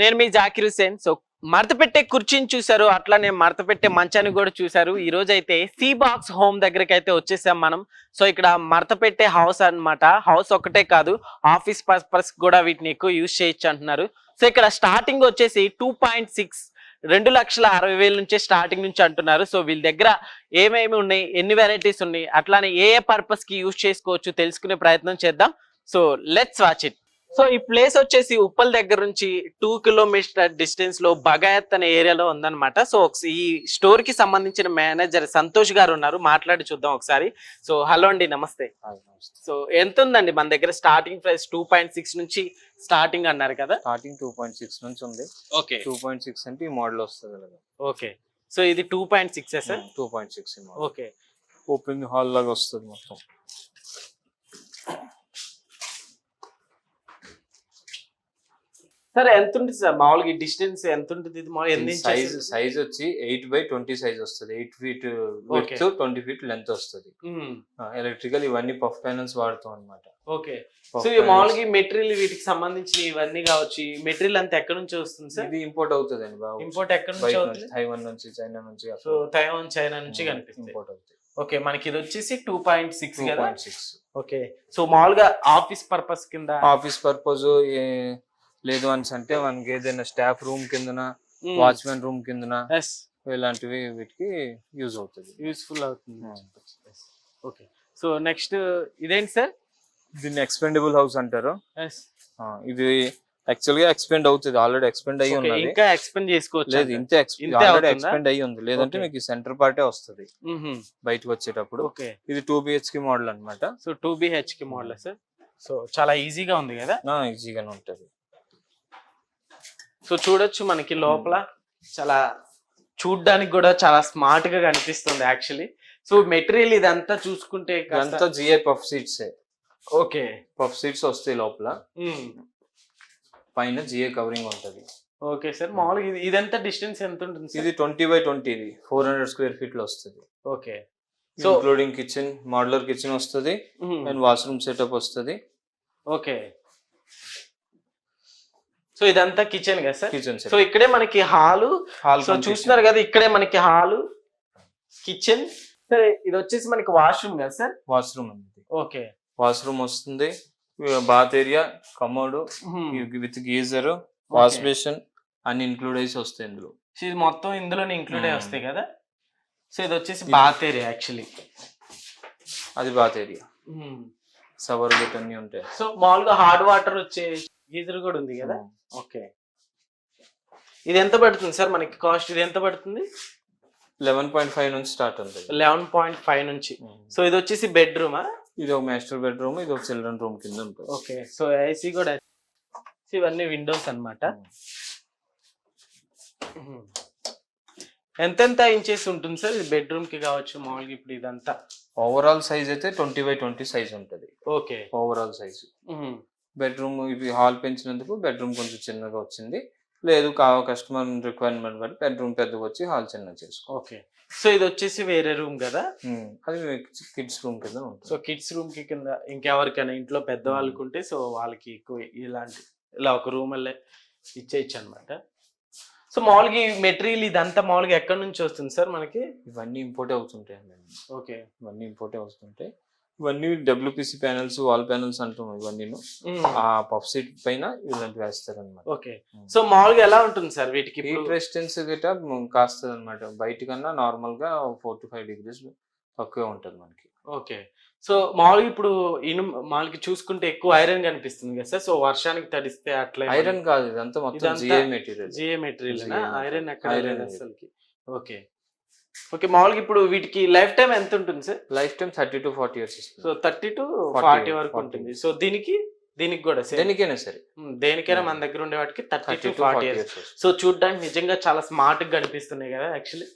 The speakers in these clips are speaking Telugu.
నేను మీ జాకిర్ హుసేన్ సో మడత పెట్టే కుర్చీని చూశారు అట్లానే మడత పెట్టే మంచాన్ని కూడా చూశారు. ఈ రోజు అయితే సీ బాక్స్ హోమ్ దగ్గరికి అయితే వచ్చేసాం మనం. సో ఇక్కడ మడత పెట్టే హౌస్ అన్నమాట. హౌస్ ఒకటే కాదు ఆఫీస్ పర్పస్ కూడా వీటిని ఎక్కువ యూజ్ చేయొచ్చు అంటున్నారు. సో ఇక్కడ స్టార్టింగ్ వచ్చేసి టూ పాయింట్ సిక్స్ రెండు లక్షల అరవై వేల నుంచే స్టార్టింగ్ నుంచి అంటున్నారు. సో వీళ్ళ దగ్గర ఏమేమి ఉన్నాయి ఎన్ని వెరైటీస్ ఉన్నాయి అట్లానే ఏ ఏ పర్పస్కి యూజ్ చేసుకోవచ్చు తెలుసుకునే ప్రయత్నం చేద్దాం. So let's watch it. So ఈ ప్లేస్ వచ్చేసి ఉప్పల్ దగ్గర నుంచి టూ కిలోమీటర్ డిస్టెన్స్లో బగాయత్ అనే ఏరియాలో ఉందన్నమాట. సో ఈ స్టోర్కి సంబంధించిన మేనేజర్ సంతోష్ గారు ఉన్నారు. మాట్లాడి చూద్దాం ఒకసారి. సో హలో అండి నమస్తే. సో ఎంత ఉందండి మన దగ్గర starting price two point six నుంచి స్టార్టింగ్ అన్నారు కదా? స్టార్టింగ్ టూ పాయింట్ సిక్స్ నుంచి ఉంది. ఓకే. టూ పాయింట్ సిక్స్ అంటే ఈ మోడల్ వస్తుంది కదా. ఓకే. సో ఇది two point six sir? Two point six okay. Open hall లాగా వస్తుంది మొత్తం. సార్ ఎంత ఉంటుంది సార్? మామూలుగా డిస్టెన్స్ ఎంత ఉంటుంది ఇది ఎన్ని సైజ్? సైజ్ వచ్చి ఎయిట్ బై ట్వంటీ సైజ్ వస్తుంది. Eight feet twenty feet length వస్తుంది. ఎలక్ట్రికల్ ఇవన్నీ పఫ్ ప్యానల్స్ వాడతాం అనమాట ఓకే. సో మామూలుగా మెటీరియల్ వీటికి సంబంధించిన ఇవన్నీ కావచ్చు. మెటీరియల్ అంతా ఎక్కడ నుంచి వస్తుంది సార్? ఇది ఇంపోర్ట్ అవుతుంది అండి బాబు. ఇంపోర్ట్ ఎక్కడ నుంచి అవుతుంది? తైవాన్ నుంచి చైనా నుంచి సో తైవాన్ చైనా నుంచి కనిపిస్తుంది ఇంపోర్ట్ అవుతుంది ఓకే మనకి ఇది వచ్చేసి two point six okay. So మామూలుగా ఆఫీస్ పర్పస్ కింద ఆఫీస్ పర్పస్ లేదు అని అంటే మనకి ఏదైనా స్టాఫ్ రూమ్ కిందన వాచ్మెన్ రూమ్ కిందన ఇలాంటివి వీటికి యూజ్ అవుతుంది. యూస్ఫుల్ అవుతుంది. ఓకే సో నెక్స్ట్ ఇదేంటి సార్ దీన్ని ఎక్స్పెండబుల్ హౌస్ అంటారు. ఇది యాక్చువల్గా ఎక్స్పెండ్ అవుతుంది. ఆల్రెడీ ఎక్స్పెండ్ అయ్యి ఉన్నది. ఇంకా ఎక్స్పెండ్ చేసుకోవచ్చు లేదు ఇంతే ఆల్రెడీ అవుతుందా? ఎక్స్పెండ్ అయ్యి ఉంది. లేదంటే. మీకు సెంటర్ పార్టే వస్తుంది. బయటకు వచ్చేటప్పుడు. ఇది టూ బిహెచ్కి మోడల్ అనమాట so two BHK model sir so చాలా ఈజీగా ఉంది కదా? ఈజీగానే ఉంటది. సో చూడొచ్చు మనకి లోపల చాలా చూడ్డానికి కూడా చాలా స్మార్ట్గా కనిపిస్తుంది యాక్చువల్లీ సో మెటీరియల్ ఇదంతా చూసుకుంటే ఇదంతా GI PUF sheets okay. PUF sheets వస్తాయి లోపల. పైన జిఐ కవరింగ్ ఉంటది. ఓకే సార్ మామూలుగా ఇది ఇదంతా డిస్టెన్స్ ఎంత ఉంటుంది ఇది ట్వంటీ బై ట్వంటీ ఇది. ఫోర్ హండ్రెడ్ స్క్వేర్ ఫీట్లో వస్తుంది. Okay. So including kitchen modular kitchen వస్తుంది. అండ్ వాష్రూమ్ సెటప్ వస్తుంది. ఓకే. సో ఇదంతా కిచెన్ కదా సార్. కిచెన్ సో ఇక్కడే మనకి హాలు. హాల్ సో చూస్తున్నారు కదా ఇక్కడే మనకి హాలు కిచెన్ సరే ఇది వచ్చేసి మనకి వాష్రూమ్ కదా సార్? వాష్రూమ్ ఉంది ఓకే. వాష్రూమ్ వస్తుంది. Bath area commode with geyser wash basin అన్ని ఇంక్లూడ్ అయ్యి వస్తాయి ఇందులో. సో ఇది మొత్తం ఇందులోనే ఇంక్లూడ్ అయి Hmm. వస్తాయి కదా? సో ఇది వచ్చేసి బాత్ ఏరియా యాక్చువల్లీ అది బాత్ ఏరియా సవర్ అన్ని ఉంటాయి. సో మామూలుగా హార్డ్ వాటర్ వచ్చే గీజర్ కూడా ఉంది కదా? ఓకే. ఇది ఎంత పడుతుంది సార్ మనకి కాస్ట్? ఇది ఎంత పడుతుంది? లెవెన్ పాయింట్ ఫైవ్ నుంచి స్టార్ట్ ఉంటుంది లెవెన్ పాయింట్ ఫైవ్ నుంచి. సో ఇది వచ్చేసి బెడ్రూమా? ఇది ఒక మాస్టర్ బెడ్రూమ్ ఇది ఒక చిల్డ్రన్ రూమ్ కింద ఉంటుంది. ఓకే. సో ఏసీ కూడా ఇవన్నీ విండోస్ అన్నమాట. ఎంతెంత ఇంచెస్ ఉంటుంది సార్ ఇది బెడ్రూమ్కి కావచ్చు మామూలుగా ఇప్పుడు ఇదంతా? ఓవరాల్ సైజ్ అయితే ట్వంటీ బై ట్వంటీ సైజ్ ఉంటుంది. ఓకే. ఓవరాల్ సైజ్ బెడ్రూమ్ ఇది హాల్ పెంచినందుకు బెడ్రూమ్ కొంచెం చిన్నగా వచ్చింది. లేదు కావ కస్టమర్ రిక్వైర్మెంట్ బట్టి బెడ్రూమ్ పెద్దగా వచ్చి హాల్ చిన్నగా చేసుకో. ఓకే. సో ఇది వచ్చేసి వేరే రూమ్ కదా? అది కిడ్స్ రూమ్ కింద సో ఉంటుంది కిడ్స్ రూమ్కి కింద ఇంకెవరికైనా ఇంట్లో పెద్దవాళ్ళకి ఉంటే సో వాళ్ళకి ఎక్కువ ఇలాంటి ఇలా ఒక రూమ్ అల్లే ఇచ్చేయచ్చు అనమాట సో మామూలుగా ఈ మెటీరియల్ ఇదంతా మామూలుగా ఎక్కడి నుంచి వస్తుంది సార్ మనకి? ఇవన్నీ ఇంపోర్ట్ అవుతుంటాయి ఓకే. ఇవన్నీ ఇంపోర్ట్ అవుతుంటాయి. ఇవన్నీ డబ్ల్యూపీసీ ప్యానల్స్ వాల్ ప్యానల్స్ అంటాం ఇవన్నీ ఆ పఫ్ సీట్ పైన ఇలాంటి వేస్తారు అనమాట ఓకే సో మామూలుగా ఎలా ఉంటుంది సార్ వీటికి హీట్ రెసిస్టెన్స్ గిట కాస్తుంది అనమాట బయట కన్నా నార్మల్గా ఫోర్ టు ఫైవ్ డిగ్రీస్ తక్కువే ఉంటుంది మనకి. ఓకే. సో మామూలుగా ఇప్పుడు ఇను మామూలుగా చూసుకుంటే ఎక్కువ ఐరన్ కనిపిస్తుంది కదా సార్. సో వర్షానికి తడిస్తే అట్లా ఐరన్ కాదు ఇదంతా మొత్తం GI material GA material iron లేదు. అసలుకి. ఓకే. ఓకే మామూలుగా ఇప్పుడు వీటికి లైఫ్ టైం ఎంత ఉంటుంది sir? Life time thirty to forty years so thirty to 40 forty వరకు 40. ఉంటుంది. సో దీనికి దీనికి కూడా దేనికైనా సరే. దేనికైనా మన దగ్గర ఉండే వాటికి thirty to forty years. So చూడడానికి నిజంగా చాలా స్మార్ట్గా కనిపిస్తున్నాయి కదా యాక్చువల్లీ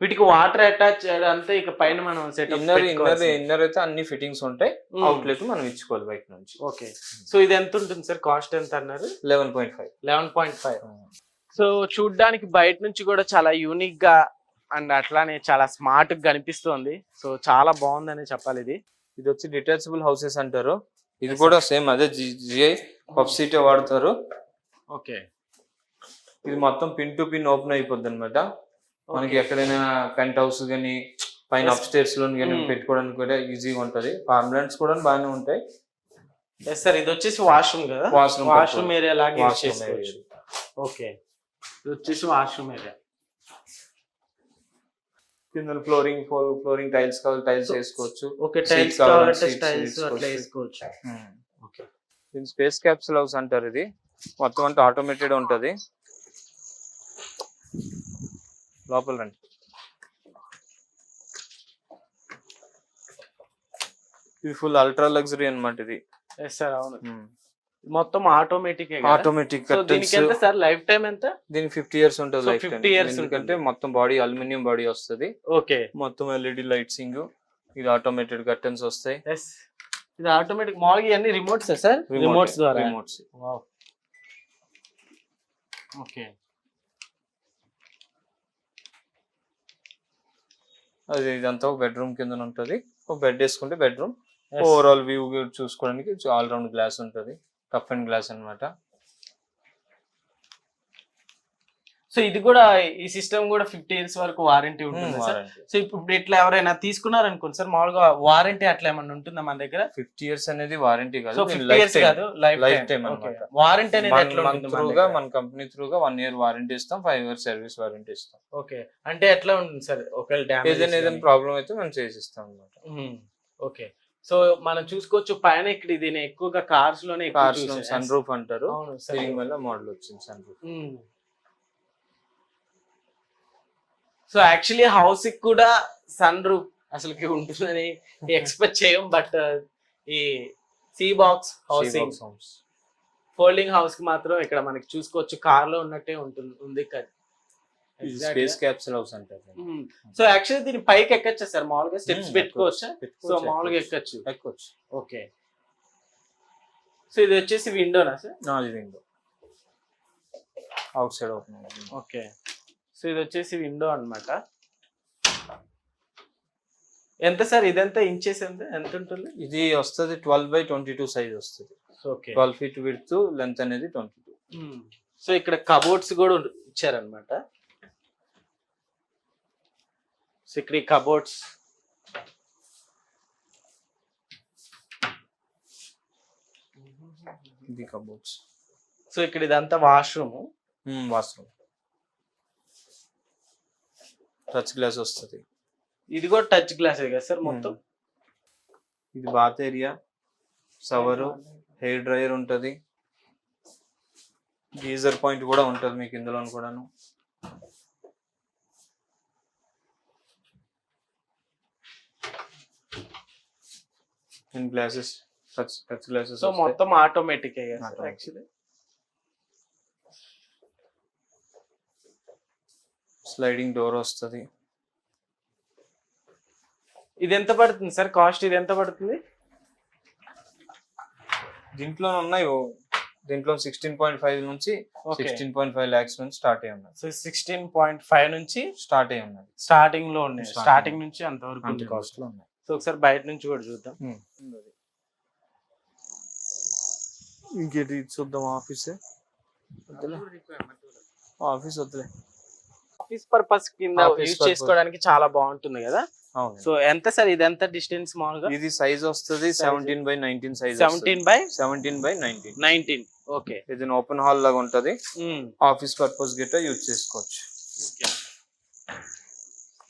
వీటికి వాటర్ అటాచ్ అంతా ఇక పైన మనం ఇన్నర్ ఇన్నర్ సెటప్ ఇన్నర్ అయితే అన్ని ఫిట్టింగ్స్ ఉంటాయి. అవుట్లెట్ మనం ఇచ్చుకోవాలి బయట నుంచి. ఓకే సో ఇది ఎంత ఉంటుంది సార్? కాస్ట్ ఎంత అన్నారు? Eleven point five eleven point five so చూడ్డానికి బయట నుంచి కూడా చాలా యూనిక్గా అండ్ అట్లానే చాలా స్మార్ట్గా కనిపిస్తుంది. సో చాలా బాగుందని చెప్పాలి ఇది. ఇది వచ్చి డిటాచబుల్ హౌసెస్ అంటారు. ఇది కూడా సేమ్ అదే జిఐ పఫ్ సీటే వాడతారు. ఓకే. ఇది మొత్తం పిన్ టు పిన్ ఓపెన్ అయిపోద్ది అనమాట మనకి ఎక్కడైనా పెంట్ హౌస్ కానీ పైన. అప్ స్టేర్స్లో కానీ Hmm. పెట్టుకోవడానికి కూడా ఈజీగా ఉంటది. ఫార్మ్ ల్యాండ్స్ కూడా బాగానే ఉంటాయి. ఎస్ సార్ ఇది వచ్చేసి వాష్రూమ్ కదా? Washroom purpose. ఏరియా లాగా. ఓకే. ఇది వచ్చేసి వాష్రూమ్ ఏరియా కింద ఫ్లోరింగ్ ఫ్లోరింగ్ టైల్స్ కావాలి టైల్స్ వేసుకోవచ్చు. ఓకే టైల్స్ కావాలంటే టైల్స్ అట్లా వేసుకోవచ్చు. ఓకే దీని స్పేస్ క్యాప్సుల్ హౌస్ అంటారు ఇది. మొత్తం అంతా ఆటోమేటెడ్ ఉంటది. లోపల రండి. ఇది ఫుల్ అల్ట్రా లగ్జరీ అన్నమాట ఇది. ఎస్ సార్ అవును. మొత్తం ఆటోమేటిక్ ఆటోమేటిక్ దీనికి ఎంత సార్? లైఫ్ టైం ఎంత? దీని ఫిఫ్టీ ఇయర్స్ ఉంటుంది లైఫ్ 50 years ఎందుకంటే. మొత్తం బాడీ అల్యూమినియం బాడీ వస్తుంది. ఓకే మొత్తం ఎల్ఈడి లైట్సింగ్ ఇది ఆటోమేటెడ్ కర్టన్స్ వస్తాయి. ఇది ఆటోమేటిక్ మామూలుగా ఇవన్నీ రిమోట్స్ సార్? రిమోట్స్ ద్వారా. రిమోట్స్ ఓకే అది ఇదంతా ఒక బెడ్రూమ్ కింద ఉంటది. ఒక బెడ్ వేసుకుంటే బెడ్రూమ్ ఓవరాల్ వ్యూ చూసుకోవడానికి ఆల్ రౌండ్ గ్లాస్ ఉంటది. టఫ్ అండ్ గ్లాస్ అన్నమాట. సో ఇది కూడా ఈ సిస్టమ్ కూడా ఫిఫ్టీ ఇయర్స్ వరకు వారంటీ ఉంటుంది సార్. సో ఇప్పుడు ఇట్లా ఎవరైనా తీసుకున్నారనుకోండి సార్ మామూలుగా వారంటీ అట్లా ఏమన్నా ఉంటుందా మన దగ్గర? ఫిఫ్టీ ఇయర్స్ అనేది వారంటీ కాదు ఫిఫ్టీ ఇయర్స్ కాదు లైఫ్ టైం. వారంటీ అనేది ఎట్లా మన ఉంటుంది కంపెనీ త్రూగా వన్ ఇయర్ వారంటీ ఇస్తాం ఫైవ్ ఇయర్స్ సర్వీస్ వారంటీ ఇస్తాం. ఓకే అంటే ఎట్లా ఉంటుంది సార్? ఒకవేళ ఏదైనా ఏదైనా డ్యామేజ్ ప్రాబ్లం అయితే మనం చేసిస్తాం అనమాట ఓకే సో మనం చూసుకోవచ్చు పైన ఇక్కడ ఇది నేను ఎక్కువగా కార్స్లోనే కార్స్. సన్ రూఫ్ అంటారు. స్టీరింగ్ వల్ల మోడల్ వచ్చింది సన్ రూఫ్ సో యాక్చువల్లీ హౌస్కి కూడా సన్ రూఫ్ అసలుకి ఉంటుందని ఎక్స్పెక్ట్ చేయం బట్ ఈ సీ బాక్స్ హౌసింగ్ ఫోల్డింగ్ హౌస్కి మాత్రం ఇక్కడ మనకి చూసుకోవచ్చు కార్లో ఉన్నట్టే ఉంటుంది ఉంది స్పేస్ క్యాప్సల్ హౌస్ అంటారు సో యాక్చువల్లీ దీని పైకి ఎక్కచ్చా సార్ మామూలుగా స్టెప్స్ పెట్టుకోవచ్చా. సో మామూలుగా ఎక్కొచ్చు. ఎక్కచ్చు. ఓకే. సో ఇది వచ్చేసి విండోనా సార్? నాది window outside open okay. So ఇది వచ్చేసి విండో అన్నమాట. ఎంత సార్? ఇదంతా ఇంచెస్ ఎంత? ఎంత ఉంటుంది? ఇది వస్తుంది twelve by twenty two size వస్తుంది. Okay. Twelve feet width length అనేది ట్వంటీ టూ సో ఇక్కడ కబోర్డ్స్ కూడా ఇచ్చారనమాట సో ఇక్కడ ఈ కబోర్డ్స్. ఇది కబోర్డ్స్. సో ఇక్కడ ఇదంతా వాష్రూమ్. వాష్రూమ్. టచ్ గ్లాస్ వస్తుంది. ఇది కూడా టచ్ గ్లాస్ కదా సార్ మొత్తం? ఇది bath area. Shower hair dryer ఉంటది. గీజర్ పాయింట్ కూడా ఉంటది మీకు ఇందులో కూడాను. And glasses touch touch glasses so మొత్తం ఆటోమేటిక్. యాక్చువల్లీ స్లైడింగ్ డోర్ వస్తుంది. ఇది ఎంత పడుతుంది సార్? కాస్ట్ ఇది ఎంత పడుతుంది? దీంట్లో ఉన్నాయి దీంట్లో సిక్స్టీన్ పాయింట్ ఫైవ్ నుంచి సిక్స్టీన్ పాయింట్ ఫైవ్ ల్యాక్స్ నుంచి స్టార్ట్ అయి ఉన్నది సో సిక్స్టీన్ పాయింట్ ఫైవ్ నుంచి స్టార్ట్ అయి ఉన్నది స్టార్టింగ్లో ఉన్నాయి. స్టార్టింగ్ నుంచి అంతవరకు కాస్ట్లో ఉన్నాయి. సో ఒకసారి బయట నుంచి కూడా చూద్దాం. ఇంకేంటి ఇది చూద్దాం ఆఫీస్? ఆఫీస్ వద్దులే. ఆఫీస్ పర్పస్ కింద యూజ్. చేసుకోవడానికి చాలా బాగుంటుంది కదా? అవును. సో ఎంత సార్? ఇది ఎంత డిస్టెన్స్ మామూలుగా? ఇది సైజ్ వస్తుంది seventeen by nineteen size seventeen by seventeen by nineteen nineteen okay ఇది ఓపెన్ హాల్ లాగా ఉంటది. ఆఫీస్ పర్పస్ గిట్ట యూజ్ చేసుకోవచ్చు.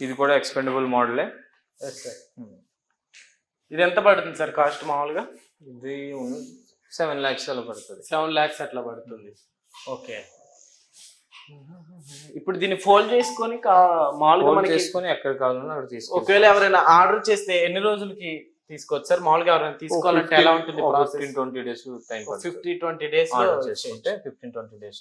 ఇది కూడా ఎక్స్పెండబుల్ మోడలే ఇది ఎంత పడుతుంది సార్ కాస్ట్ మామూలుగా? ఇది సెవెన్ లాక్స్ అలా పడుతుంది. సెవెన్ లాక్స్ అట్లా పడుతుంది. ఓకే. ఇప్పుడు దీన్ని ఫోల్డ్ చేసుకొని మామూలుగా చేసుకొని ఎక్కడ కావాలన్నా అక్కడ తీసుకోవచ్చు. ఒకవేళ ఎవరైనా ఆర్డర్ చేస్తే ఎన్ని రోజులకి తీసుకోవచ్చు సార్? మామూలుగా ఎవరైనా తీసుకోవాలంటే ఎలా ఉంటుంది fifteen twenty days time fifty twenty days fifteen twenty days